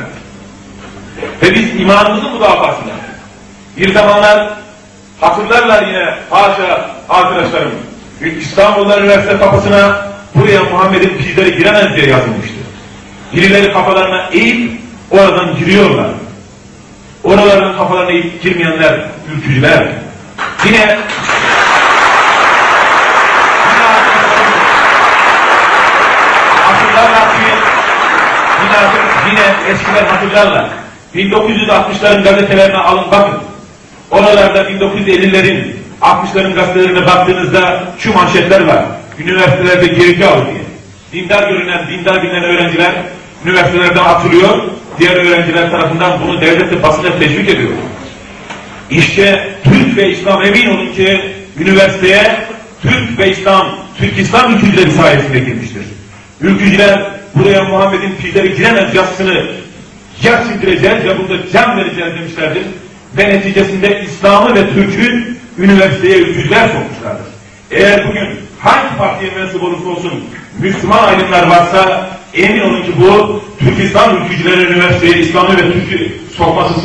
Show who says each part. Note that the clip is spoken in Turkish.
Speaker 1: demişler. Ve biz imanımızın müdafasında bir zamanlar hatırlarlar yine haşa arkadaşlarım İstanbul'da üniversite kapısına buraya Muhammed'in pizleri giremez diye yazılmıştı. Birileri kafalarına eğip oradan giriyorlar. Oralardan kafalarına eğip girmeyenler ülkücüler. Yine yine hatırlarlar ki yine, hatır- yine eskiler hatırlarlar. 1960'ların gazetelerine alın bakın. Oralarda 1950'lerin 60'ların gazetelerine baktığınızda şu manşetler var. Üniversitelerde gerici al diye. Dindar görünen, dindar bilinen öğrenciler üniversitelerden atılıyor. Diğer öğrenciler tarafından bunu devlet de basına teşvik ediyor. İşte Türk ve İslam emin olun ki üniversiteye Türk ve İslam, Türk İslam ülkücüleri sayesinde girmiştir. Ülkücüler buraya Muhammed'in pizleri giremez yazısını ya sindireceğiz ya burada can vereceğiz demişlerdir. Ve neticesinde İslam'ı ve Türk'ü üniversiteye ülkücüler sokmuşlardır. Eğer bugün hangi partiye mensup olursa olsun Müslüman aydınlar varsa emin olun ki bu Türk İslam ülkücüleri üniversiteye İslam'ı ve Türk'ü sokması